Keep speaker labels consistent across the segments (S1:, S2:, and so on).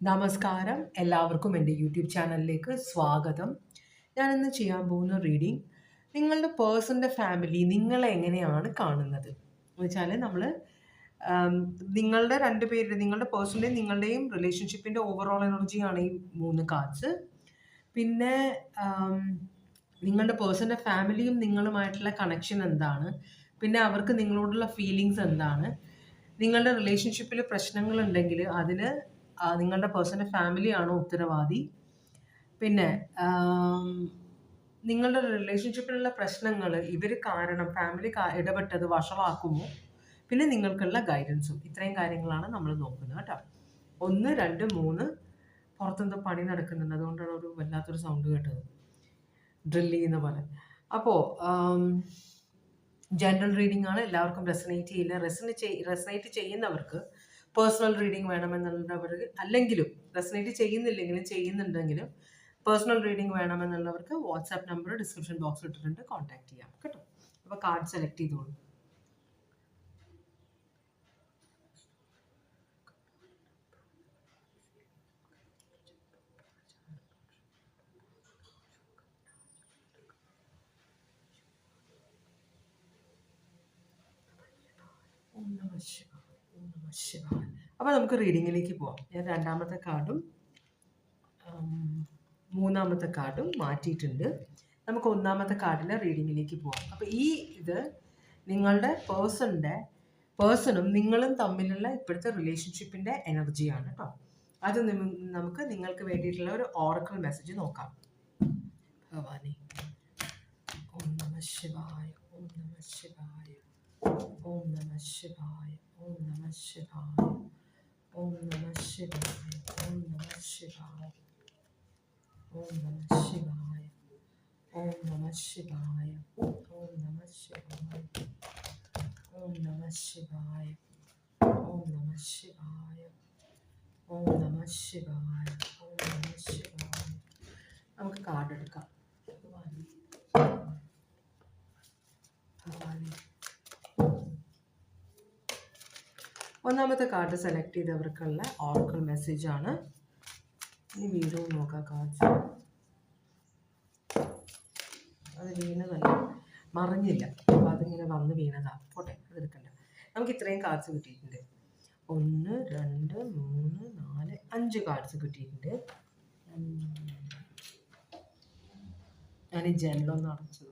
S1: നമസ്കാരം. എല്ലാവർക്കും എന്റെ യൂട്യൂബ് ചാനലിലേക്ക് സ്വാഗതം. ഞാൻ ഇന്ന് ചെയ്യാൻ പോകുന്ന റീഡിങ് നിങ്ങളുടെ പേഴ്സന്റെ ഫാമിലി നിങ്ങളെ എങ്ങനെയാണ് കാണുന്നത്? എന്ന് വെച്ചാൽ നമ്മൾ നിങ്ങളുടെ രണ്ട് പേരുടെ നിങ്ങളുടെ പേഴ്സന്റെയും നിങ്ങളുടെയും റിലേഷൻഷിപ്പിന്റെ ഓവറോൾ എനർജിയാണ് ഈ മൂന്ന് കാർഡ്സ് പിന്നെ നിങ്ങളുടെ പേഴ്സന്റെ ഫാമിലിയും നിങ്ങളുമായിട്ടുള്ള കണക്ഷൻ എന്താണ്? പിന്നെ അവർക്ക് നിങ്ങളോടുള്ള ഫീലിങ്സ് എന്താണ്? നിങ്ങളുടെ റിലേഷൻഷിപ്പിൽ പ്രശ്നങ്ങളുണ്ടെങ്കിൽ അതിന് നിങ്ങളുടെ പേഴ്സന്റെ ഫാമിലിയാണോ ഉത്തരവാദി? പിന്നെ നിങ്ങളുടെ റിലേഷൻഷിപ്പിലുള്ള പ്രശ്നങ്ങൾ ഇവർ കാരണം ഫാമിലി ഇടപെട്ടത് വഷളാക്കുമോ? പിന്നെ നിങ്ങൾക്കുള്ള ഗൈഡൻസും ഇത്രയും കാര്യങ്ങളാണ് നമ്മൾ നോക്കുന്നത് കേട്ടോ. ഒന്ന് രണ്ട് മൂന്ന് പുറത്തെന്തോ പണി നടക്കുന്നുണ്ട്. അതുകൊണ്ടാണ് ഒരു വല്ലാത്തൊരു സൗണ്ട് കേട്ടത്. ഡ്രില്ല് ചെയ്യുന്ന പോലെ. അപ്പോൾ ജനറൽ റീഡിംഗ് ആണ്. എല്ലാവർക്കും റെസനേറ്റ് ചെയ്യില്ല. റെസനേറ്റ് റെസനേറ്റ് ചെയ്യുന്നവർക്ക് പേഴ്സണൽ റീഡിംഗ് വേണമെന്നുള്ളവർക്ക് അല്ലെങ്കിലും റെസനേറ്റ് ചെയ്യുന്നില്ലെങ്കിലും ചെയ്യുന്നുണ്ടെങ്കിലും പേഴ്സണൽ റീഡിംഗ് വേണമെന്നുള്ളവർക്ക് വാട്സാപ്പ് നമ്പർ ഡിസ്ക്രിപ്ഷൻ ബോക്സിൽ ഇട്ടിട്ടുണ്ട് കോൺടാക്ട് ചെയ്യാം കേട്ടോ. അപ്പോൾ കാർഡ് സെലക്ട് ചെയ്തോളൂ. Oh, no, അപ്പോൾ നമുക്ക് റീഡിങ്ങിലേക്ക് പോവാം. ഞാൻ രണ്ടാമത്തെ കാർഡും മൂന്നാമത്തെ കാർഡും മാറ്റിയിട്ടുണ്ട്. നമുക്ക് ഒന്നാമത്തെ കാർഡിലെ റീഡിങ്ങിലേക്ക് പോവാം. അപ്പോൾ ഈ ഇത് നിങ്ങളുടെ പേഴ്സണിന്റെ പേഴ്സണും നിങ്ങളും തമ്മിലുള്ള ഇപ്പോഴത്തെ റിലേഷൻഷിപ്പിന്റെ എനർജിയാണ് കേട്ടോ. അത് നമുക്ക് നിങ്ങൾക്ക് വേണ്ടിയിട്ടുള്ള ഒരു ഓറക്കൽ മെസ്സേജ് നോക്കാം. ഭവാനി. ഓം നമ ശിവായ ഓം നമ ശിവായ. ഓം നമ ശിവായ ഓം നമ ശിവായ ഓം നമ ശിവായ ഓം നമ ശിവായ ഓം നമ ശിവായ ഓം നമ ശിവായ ഓം നമ ശിവായ ഓം നമ ശിവായ ഓം നമ ശിവായ ഓം നമ ശിവായ ഓം നമ ശിവായ നമുക്ക് കാർഡ് എടുക്കാം ഭവാനി ഭവാനി ഒന്നാമത്തെ കാർഡ് സെലക്ട് ചെയ്തവർക്കുള്ള ഓർക്കൽ മെസ്സേജ് ആണ്. ഇനി വീണ്ടും നോക്കാം കാർഡ്സ് അത് വീണതല്ല മറിഞ്ഞില്ല. അപ്പോൾ അതിങ്ങനെ വന്ന് വീണതാ. പോട്ടെ അത് എടുക്കണ്ട. നമുക്ക് ഇത്രയും കാർഡ്സ് കിട്ടിയിട്ടുണ്ട്. ഒന്ന് രണ്ട് മൂന്ന് നാല് അഞ്ച് കാർഡ്സ് കിട്ടിയിട്ടുണ്ട്. ഞാൻ ഈ ജനലൊന്ന് അടച്ചത്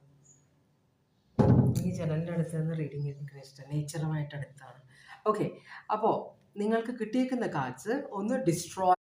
S1: ഈ ജനലിന്റെ അടുത്ത് നിന്ന് റീഡിങ് എനിക്ക് ഇഷ്ടം. നേച്ചറുമായിട്ട് അടുത്താണ്. ഓക്കെ അപ്പോൾ നിങ്ങൾക്ക് കിട്ടിയേക്കുന്ന കാർഡ്സ് ഒന്ന് ഡിസ്ട്രോയ്